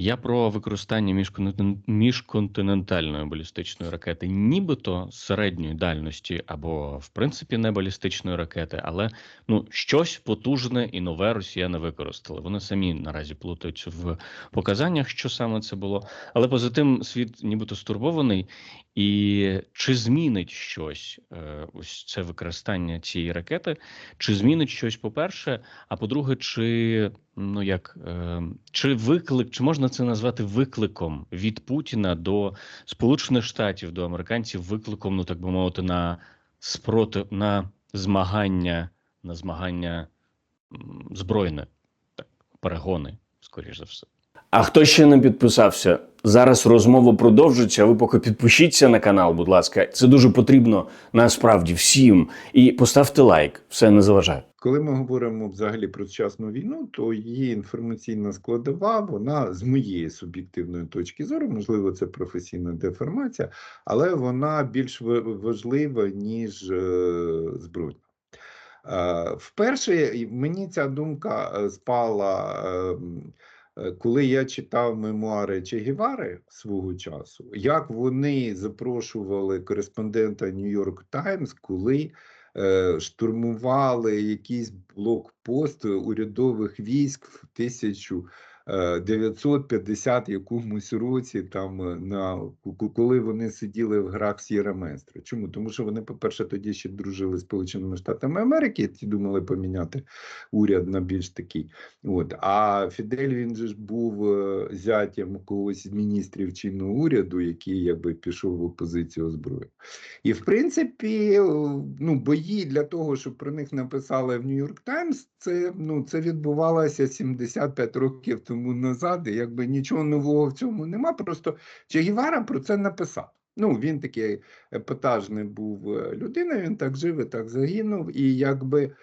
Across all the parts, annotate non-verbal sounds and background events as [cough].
Я про використання міжконтин- міжконтинентальної балістичної ракети, нібито середньої дальності, або в принципі не балістичної ракети, але ну щось потужне і нове росіяни використали. Вони самі наразі плутаються в показаннях, що саме це було. Але поза тим світ нібито стурбований. І чи змінить щось е, ось це використання цієї ракети? Чи змінить щось, по-перше, а по-друге, чи ну як е, чи виклик, чи можна це назвати викликом від Путіна до Сполучених Штатів, до американців, викликом, ну так би мовити, на спротив на змагання, на змагання збройне, так, перегони, скоріш за все. А хто ще не підписався? Зараз розмова продовжиться. Ви поки підпишіться на канал, будь ласка. Це дуже потрібно насправді всім. І поставте лайк, все не заважає. Коли ми говоримо взагалі про сучасну війну, то її інформаційна складова, вона з моєї суб'єктивної точки зору, можливо, це професійна деформація, але вона більш важлива, ніж е, збройна. Е, Вперше мені ця думка е, спала, е, е, коли я читав мемуари Че Гівари свого часу, як вони запрошували кореспондента Нью-Йорк Таймс, коли е, штурмували якийсь блокпост урядових військ в 1950 якомусь році, там е, на коли вони сиділи в грах Сєра Местра. Чому? Тому що вони, по-перше, тоді ще дружили з Сполученими Штатами Америки, ті думали поміняти уряд на більш такий. От. А Фідель він же ж був е, зятям когось з міністрів чинного уряду, який якби пішов в опозицію озброєння. І в принципі, е, ну, бої для того, щоб про них написали в Нью-Йорк Таймс, це, ну, це відбувалося 75 років тому назад. І якби нічого нового в цьому нема. Просто Че Гівара про це написав. Ну, він такий епатажний був е, людина, він так жив і так загинув. І якби.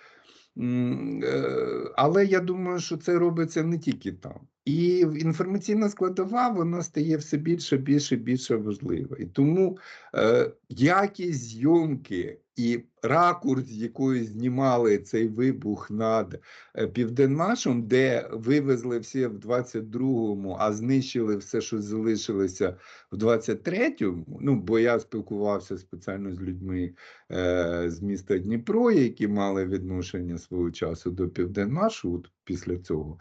е, Але я думаю, що це робиться не тільки там. І інформаційна складова вона стає все більше, більше, більше важлива. І тому е, якість зйомки і ракурс, з якої знімали цей вибух над е, Південмашем, де вивезли всі в 22-му, а знищили все, що залишилося в 23-му. Ну, бо я спілкувався спеціально з людьми е, з міста Дніпро, які мали відношення свого часу до Південмашу після цього.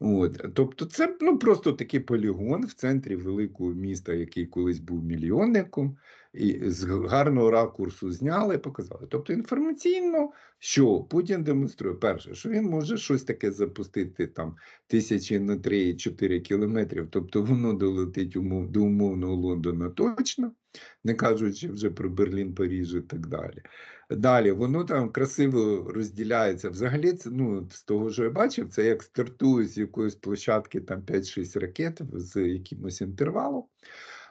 От. Тобто, це ну, просто такий полігон в центрі великого міста, який колись був мільйонником, і з гарного ракурсу зняли, показали. Тобто інформаційно, що Путін демонструє, перше, що він може щось таке запустити там тисячі на 3-4 кілометрів, тобто воно долетить умов, до умовного Лондона точно, не кажучи вже про Берлін, Паріж і так далі. Далі воно там красиво розділяється. Взагалі, це ну з того, що я бачив, це як стартує з якоїсь площадки там 5-6 ракет з якимось інтервалом.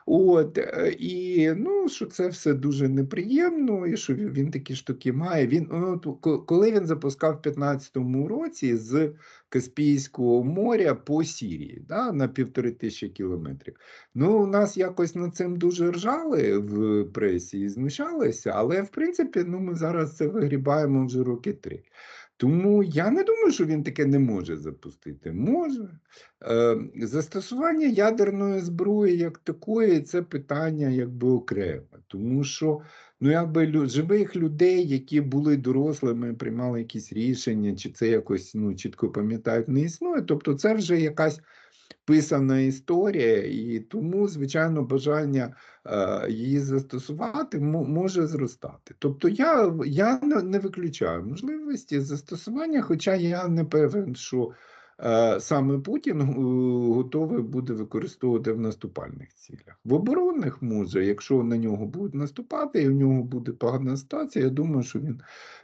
От е, і ну що це все дуже неприємно, і що він, такі штуки має. Він ну, коли він запускав в 15-му році з Каспійського моря по Сірії, да, на півтори тисячі кілометрів. Ну, у нас якось над цим дуже ржали в пресі і знущалися, але в принципі, ну ми зараз це вигрібаємо вже роки три. Тому я не думаю, що він таке не може запустити. Може. Е, застосування ядерної зброї як такої це питання якби окреме, тому що ну якби живих людей, які були дорослими, приймали якісь рішення, чи це якось ну чітко пам'ятають, не існує. Тобто, це вже якась писана історія, і тому, звичайно, бажання е, її застосувати мо- може зростати. Тобто, я, я не, виключаю можливості застосування, хоча я не певен, що саме Путін е, готовий буде використовувати в наступальних цілях. В оборонних може, якщо на нього будуть наступати, і в нього буде погана ситуація, я думаю, що він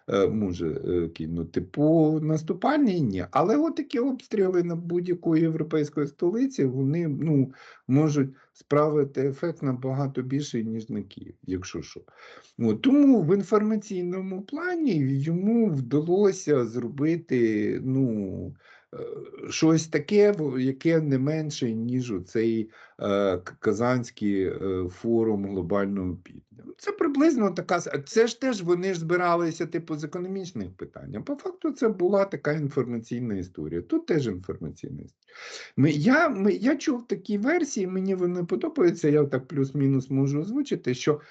е, може е, кинути. По наступальній ні. Але от такі обстріли на будь-яку європейської столиці, вони ну, можуть справити ефект набагато більший, ніж на Київ, якщо що. От, тому в інформаційному плані йому вдалося зробити ну, е, щось таке, яке не менше, ніж цей е, Казанський е, форум глобального півдня. Ну, Це приблизно така. Це ж теж вони ж збиралися типу з економічних питань. По факту це була така інформаційна історія. Тут теж інформаційна історія. Ми, я, ми, я чув такі версії, мені вони подобаються. Я так плюс-мінус можу озвучити, що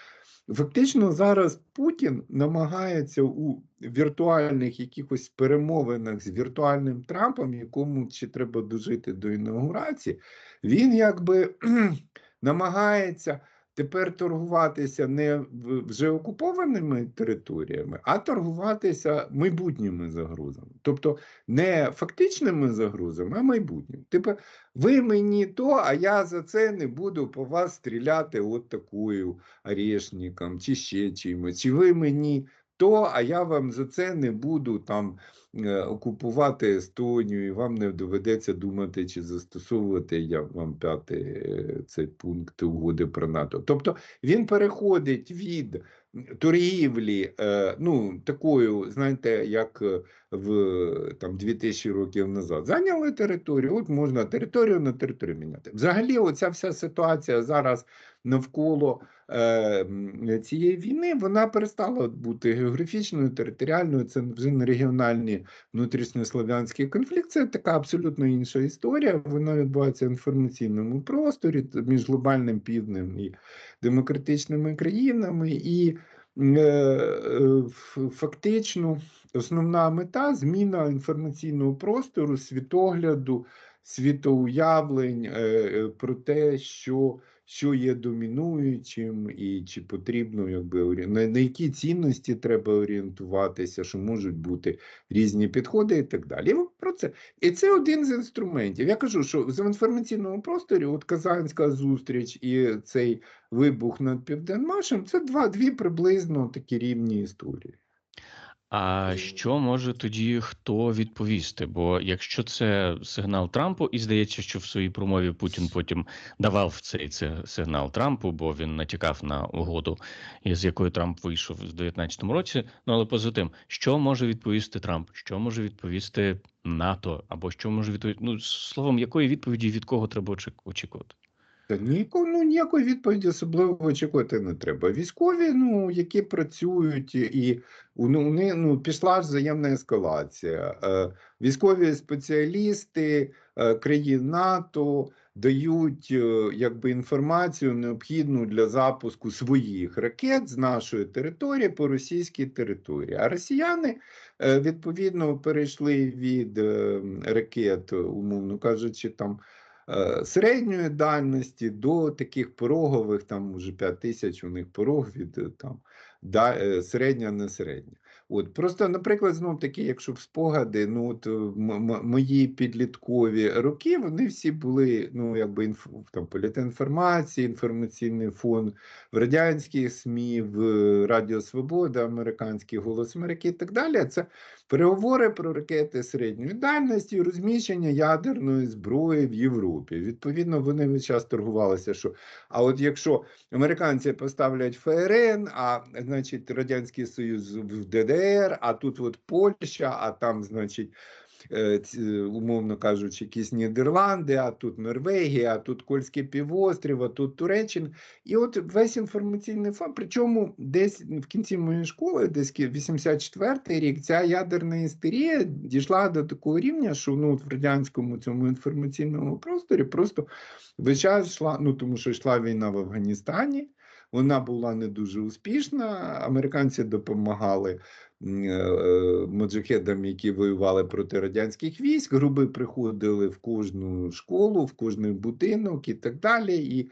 Фактично зараз Путін намагається у віртуальних якихось перемовинах з віртуальним Трампом, якому ще треба дожити до інаугурації, він якби [clears throat] намагається тепер торгуватися не вже окупованими територіями, а торгуватися майбутніми загрозами. Тобто не фактичними загрозами, а майбутніми. Типу, ви мені то, а я за це не буду по вас стріляти от такою орешником, чи ще чимось. Чи ви мені то, а я вам за це не буду там е, окупувати Естонію, і вам не доведеться думати, чи застосовувати я вам п'ятий е, цей пункт угоди про НАТО. Тобто він переходить від торгівлі, е, ну такою, знаєте, як е, в там 2000 років назад. Зайняли територію, от можна територію на територію міняти. Взагалі, оця вся ситуація зараз навколо е, цієї війни, вона перестала бути географічною, територіальною. Це вже не регіональні внутрішньослов'янський конфлікт. Це така абсолютно інша історія. Вона відбувається в інформаційному просторі між глобальним півднем і демократичними країнами. І фактично основна мета зміна інформаційного простору, світогляду, світоуявлень е, е, про те, що, що є домінуючим, і чи потрібно якби на які цінності треба орієнтуватися, що можуть бути різні підходи і так далі. Це. І це один з інструментів. Я кажу, що в інформаційному просторі, от Казанська зустріч і цей вибух над Південмашем, це два дві приблизно такі рівні історії. А що може тоді хто відповісти? Бо якщо це сигнал Трампу, і здається, що в своїй промові Путін потім давав цей це сигнал Трампу, бо він натякав на угоду, із якою Трамп вийшов в 2019 році. Ну але поза тим, що може відповісти Трамп? Що може відповісти НАТО? Або що може відповісти? Ну словом, якої відповіді від кого треба очі- очікувати? Та ну, ніякої відповіді особливо очікувати не треба. Військові, ну, які працюють, і ну, вони, ну, пішла взаємна ескалація. Е, військові спеціалісти е, країн НАТО дають е, якби, інформацію необхідну для запуску своїх ракет з нашої території по російській території. А росіяни, відповідно, перейшли від е, ракет, умовно кажучи, там середньої дальності до таких порогових, там вже 5 тисяч у них порог від е, там да, е, середня, не середня. От просто, наприклад, знов таки, якщо в спогади, ну от е, мої підліткові роки, вони всі були, ну якби інф, там політінформації, інформаційний фон в радянських СМІ, в Радіо Свобода, американський голос Америки і так далі. Це переговори про ракети середньої дальності, розміщення ядерної зброї в Європі. Відповідно, вони весь час торгувалися, що а от якщо американці поставлять ФРН, а значить Радянський Союз в ДДР, а тут от Польща, а там, значить. Е, Умовно кажучи, якісь Нідерланди, а тут Норвегія, а тут Кольський півострів, а тут Туреччина. І от весь інформаційний фон, причому десь в кінці моєї школи, десь 84-й рік, ця ядерна істерія дійшла до такого рівня, що ну, в радянському цьому інформаційному просторі просто весь час йшла, ну тому що йшла війна в Афганістані. Вона була не дуже успішна. Американці допомагали моджахедам, які воювали проти радянських військ. Груби приходили в кожну школу, в кожний будинок і так далі. І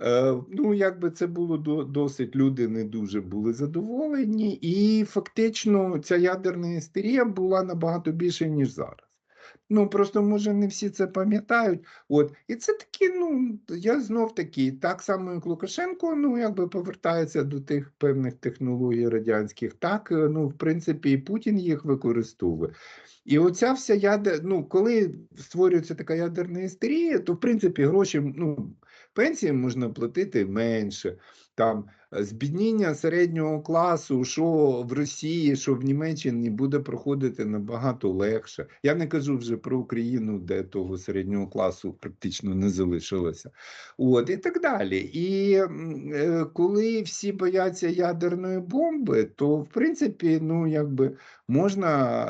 Е, Ну, якби це було до- досить, люди не дуже були задоволені, і фактично ця ядерна істерія була набагато більше, ніж зараз. Ну, просто, може, не всі це пам'ятають. От. І це такі, ну, я знов таки, так само, як Лукашенко, ну, якби повертається до тих певних технологій радянських, так, е, ну, в принципі, і Путін їх використовує. І оця вся ядер, ну, коли створюється така ядерна істерія, то, в принципі, гроші, ну, пенсії можна платити менше. Там збідніння середнього класу, що в Росії, що в Німеччині буде проходити набагато легше. Я не кажу вже про Україну, де того середнього класу практично не залишилося. От і так далі. І е, коли всі бояться ядерної бомби, то в принципі, ну якби можна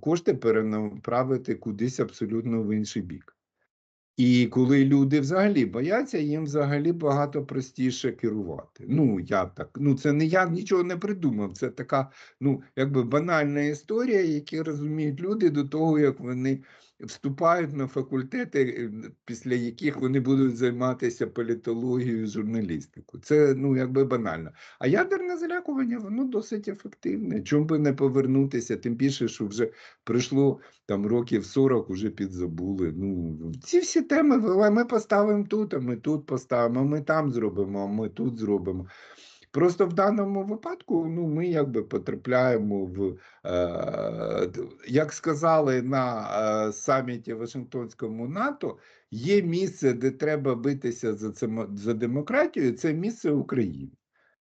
кошти перенаправити кудись абсолютно в інший бік. І коли люди взагалі бояться, їм взагалі багато простіше керувати. Ну, я так, ну це не я нічого не придумав. Це така, ну, якби банальна історія, яку розуміють люди до того, як вони вступають на факультети, е, після яких вони будуть займатися політологією, журналістикою. Це ну якби банально. А ядерне залякування воно досить ефективне. Чому би не повернутися? Тим більше, що вже пройшло там років 40 уже підзабули. Ну, ці всі теми ми поставимо тут, а ми тут поставимо, а ми там зробимо, а ми тут зробимо. Просто в даному випадку ну, ми якби потрапляємо в, е, як сказали на е, саміті Вашингтонському НАТО, є місце, де треба битися за, це, за демократію, це місце України.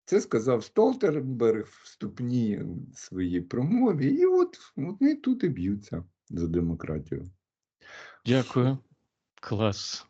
Це сказав Столтерберг в вступній своїй промові, і от вони тут і б'ються за демократію. Дякую. Клас.